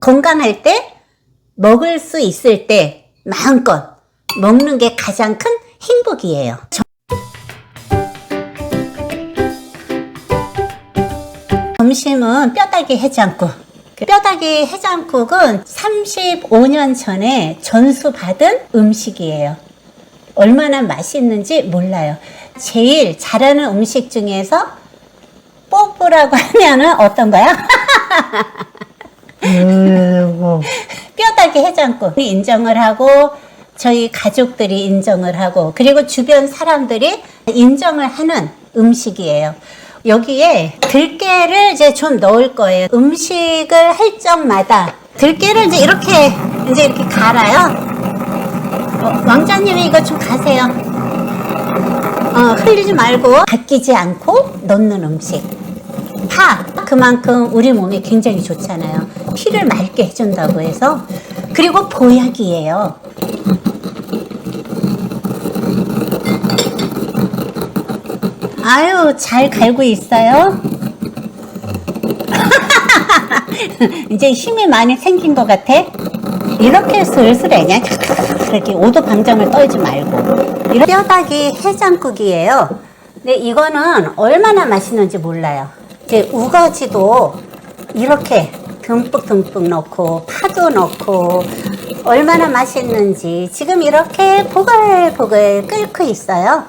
건강할 때 먹을 수 있을 때 마음껏 먹는 게 가장 큰 행복이에요. 점- 점심은 뼈다귀 해장국. 그 뼈다귀 해장국은 35년 전에 전수받은 음식이에요. 얼마나 맛있는지 몰라요. 제일 잘하는 음식 중에서 뽀뽀라고 하면은 어떤 거야? 아이고, 뼈다귀 해장국 인정을 하고 저희 가족들이 인정을 하고 그리고 주변 사람들이 인정을 하는 음식이에요. 여기에 들깨를 이제 좀 넣을 거예요. 음식을 할 적마다 들깨를 이제 이렇게 이제 이렇게 갈아요. 어, 왕자님이 이거 좀 가세요. 어, 흘리지 말고 아끼지 않고 넣는 음식. 파 그만큼 우리 몸에 굉장히 좋잖아요. 피를 맑게 해준다고 해서 그리고 보약이에요. 아유 잘 갈고 있어요. 이제 힘이 많이 생긴 것 같아. 이렇게 슬슬해 그냥 이렇게 오도 방정을 떨지 말고 뼈다귀 해장국이에요. 근데 이거는 얼마나 맛있는지 몰라요. 이제 우거지도 이렇게 듬뿍 듬뿍 넣고 파도 넣고 얼마나 맛있는지 지금 이렇게 보글보글 끓고 있어요.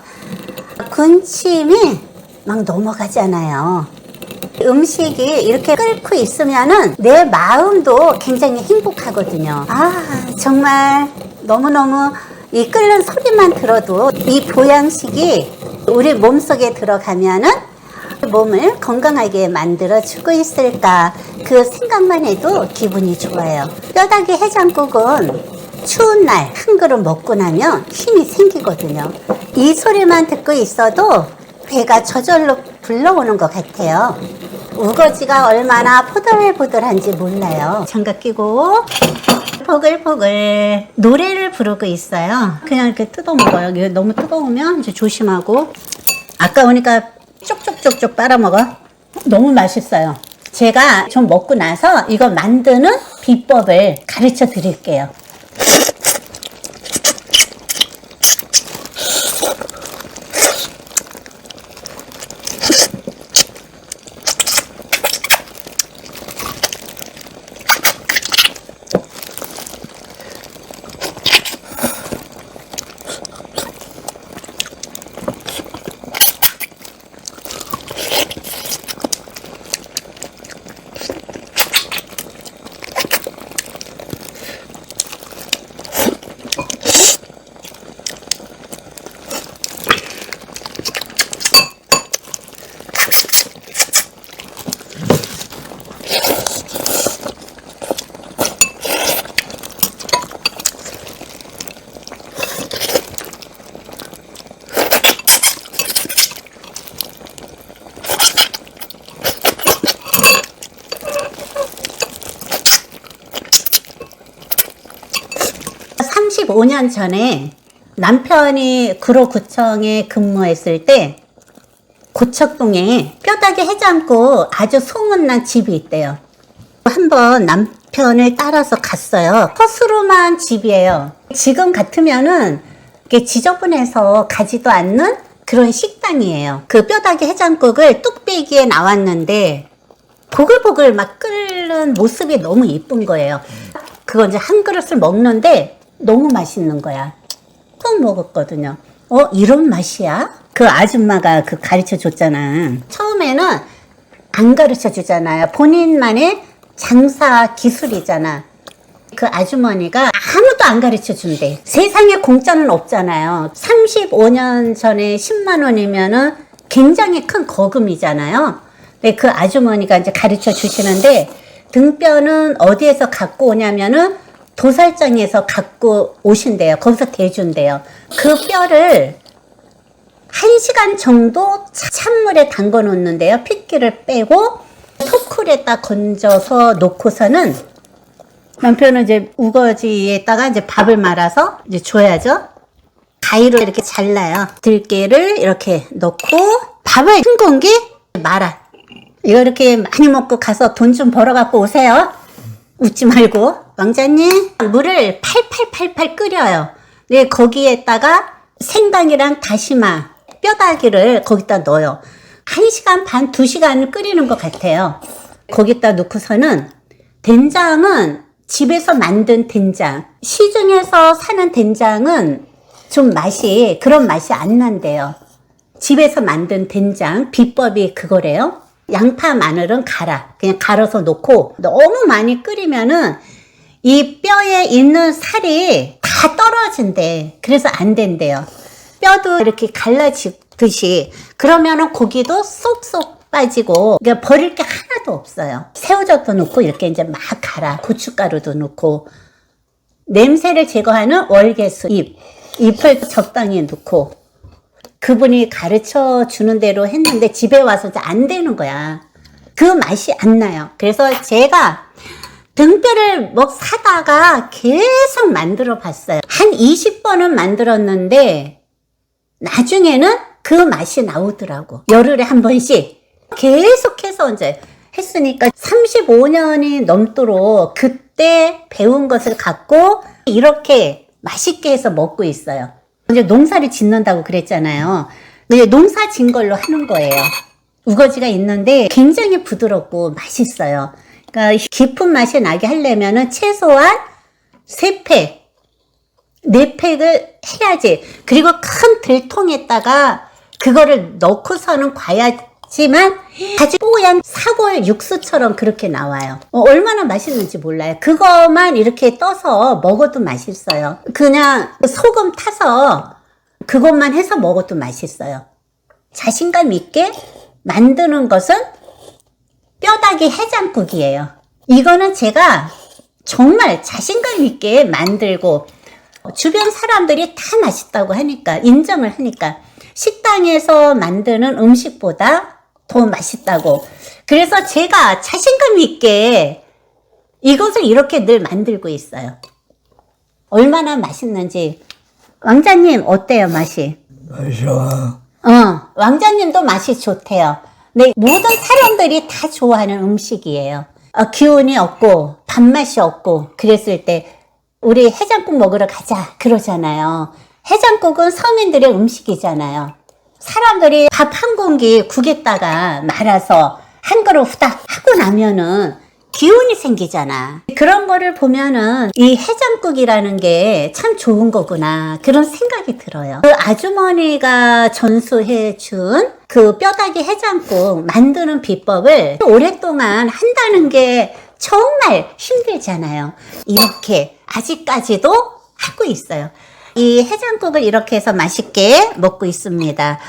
군침이 막 넘어가잖아요. 음식이 이렇게 끓고 있으면은 내 마음도 굉장히 행복하거든요. 아, 정말 너무너무 이 끓는 소리만 들어도 이 보양식이 우리 몸속에 들어가면은 몸을 건강하게 만들어주고 있을까 그 생각만 해도 기분이 좋아요. 뼈다귀 해장국은 추운 날 한 그릇 먹고 나면 힘이 생기거든요. 이 소리만 듣고 있어도 배가 저절로 불러오는 것 같아요. 우거지가 얼마나 포들포들한지 몰라요. 장갑 끼고 포글포글 노래를 부르고 있어요. 그냥 이렇게 뜯어 먹어요. 너무 뜨거우면 이제 조심하고 아까우니까 쪽쪽쪽쪽 빨아먹어. 너무 맛있어요. 제가 좀 먹고 나서 이거 만드는 비법을 가르쳐 드릴게요. 삼십오 년 전에 남편이 구로구청에 근무했을 때 고척동에 뼈다귀 해장국 아주 소문난 집이 있대요. 한번 남편을 따라서 갔어요. 허스름한 집이에요. 지금 같으면은 지저분해서 가지도 않는 그런 식당이에요. 그 뼈다귀 해장국을 뚝배기에 나왔는데 보글보글 막 끓는 모습이 너무 이쁜 거예요. 그거 이제 한 그릇을 먹는데 너무 맛있는 거야. 처음 먹었거든요. 어, 이런 맛이야? 그 아줌마가 그 가르쳐 줬잖아. 처음에는 안 가르쳐 주잖아요. 본인만의 장사 기술이잖아. 그 아주머니가 아무도 안 가르쳐 준대. 세상에 공짜는 없잖아요. 35년 전에 10만 원이면은 굉장히 큰 거금이잖아요. 근데 그 아주머니가 이제 가르쳐 주시는데 등뼈는 어디에서 갖고 오냐면은 도살장에서 갖고 오신대요. 거기서 대준대요. 그 뼈를 한 시간 정도 차- 찬물에 담궈 놓는데요. 핏기를 빼고 토쿨에다 건져서 놓고서는 남편은 이제 우거지에다가 이제 밥을 말아서 이제 줘야죠. 가위로 이렇게 잘라요. 들깨를 이렇게 넣고 밥을 한 공기 말아. 이거 이렇게 많이 먹고 가서 돈 좀 벌어 갖고 오세요. 웃지 말고 왕자님 물을 팔팔팔팔 끓여요. 네 거기에다가 생강이랑 다시마 뼈다귀를 거기다 넣어요. 1시간 반, 2시간을 끓이는 것 같아요. 거기다 넣고서는 된장은 집에서 만든 된장. 시중에서 사는 된장은 좀 맛이, 그런 맛이 안 난대요. 집에서 만든 된장, 비법이 그거래요. 양파, 마늘은 갈아. 그냥 갈아서 놓고 너무 많이 끓이면은 이 뼈에 있는 살이 다 떨어진대. 그래서 안 된대요. 뼈도 이렇게 갈라지듯이 그러면은 고기도 쏙쏙 빠지고 그러니까 버릴 게 하나도 없어요. 새우젓도 넣고 이렇게 이제 막 갈아. 고춧가루도 넣고 냄새를 제거하는 월계수 잎 잎을 적당히 넣고 그분이 가르쳐 주는 대로 했는데 집에 와서 이제 안 되는 거야. 그 맛이 안 나요. 그래서 제가 등뼈를 뭐 사다가 계속 만들어 봤어요. 한 20번은 만들었는데 나중에는 그 맛이 나오더라고. 열흘에 한 번씩 계속해서 이제 했으니까 35년이 넘도록 그때 배운 것을 갖고 이렇게 맛있게 해서 먹고 있어요. 이제 농사를 짓는다고 그랬잖아요. 근데 농사 진 걸로 하는 거예요. 우거지가 있는데 굉장히 부드럽고 맛있어요. 그러니까 깊은 맛이 나게 하려면은 최소한 3팩, 4팩을 해야지. 그리고 큰 들통에다가 그거를 넣고서는 과야지만 아주 뽀얀 사골 육수처럼 그렇게 나와요. 어, 얼마나 맛있는지 몰라요. 그것만 이렇게 떠서 먹어도 맛있어요. 그냥 소금 타서 그것만 해서 먹어도 맛있어요. 자신감 있게 만드는 것은 뼈다귀 해장국이에요. 이거는 제가 정말 자신감 있게 만들고 주변 사람들이 다 맛있다고 하니까 인정을 하니까 식당에서 만드는 음식보다 더 맛있다고. 그래서 제가 자신감 있게 이것을 이렇게 늘 만들고 있어요. 얼마나 맛있는지. 왕자님 어때요 맛이? 마셔. 어, 왕자님도 맛이 좋대요. 네, 모든 사람들이 다 좋아하는 음식이에요. 어, 기운이 없고, 밥맛이 없고, 그랬을 때, 우리 해장국 먹으러 가자, 그러잖아요. 해장국은 서민들의 음식이잖아요. 사람들이 밥 한 공기 국에다가 말아서 한 그릇 후딱 하고 나면은 기운이 생기잖아. 그런 거를 보면은 이 해장국이라는 게 참 좋은 거구나. 그런 생각이 들어요. 그 아주머니가 전수해 준 그 뼈다귀 해장국 만드는 비법을 오랫동안 한다는 게 정말 힘들잖아요. 이렇게 아직까지도 하고 있어요. 이 해장국을 이렇게 해서 맛있게 먹고 있습니다.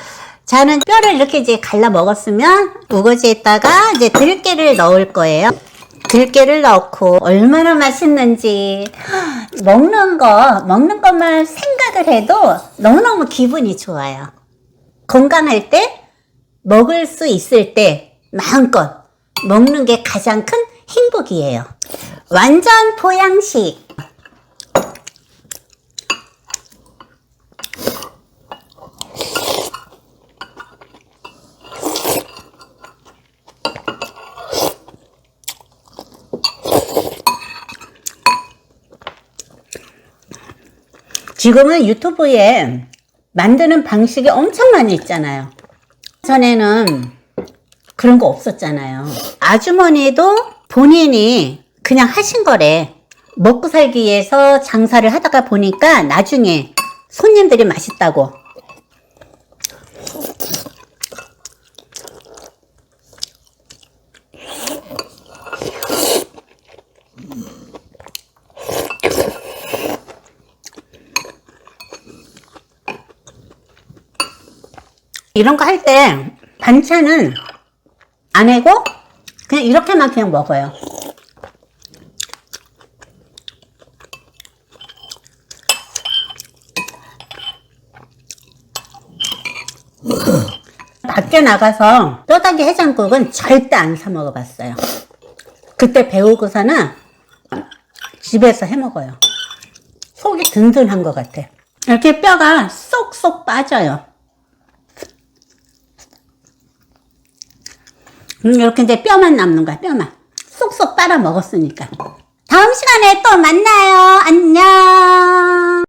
저는 뼈를 이렇게 이제 갈라 먹었으면 우거지에다가 이제 들깨를 넣을 거예요. 들깨를 넣고 얼마나 맛있는지 먹는 거 먹는 것만 생각을 해도 너무너무 기분이 좋아요. 건강할 때 먹을 수 있을 때 마음껏 먹는 게 가장 큰 행복이에요. 완전 보양식. 지금은 유튜브에 만드는 방식이 엄청 많이 있잖아요. 전에는 그런 거 없었잖아요. 아주머니도 본인이 그냥 하신 거래. 먹고 살기 위해서 장사를 하다가 보니까 나중에 손님들이 맛있다고. 이런 거 할 때 반찬은 안 해고 그냥 이렇게만 그냥 먹어요. 밖에 나가서 뼈다귀 해장국은 절대 안 사 먹어봤어요. 그때 배우고서는 집에서 해 먹어요. 속이 든든한 것 같아. 이렇게 뼈가 쏙쏙 빠져요. 음, 이렇게 이제 뼈만 남는 거야, 뼈만. 쏙쏙 빨아 먹었으니까. 다음 시간에 또 만나요. 안녕.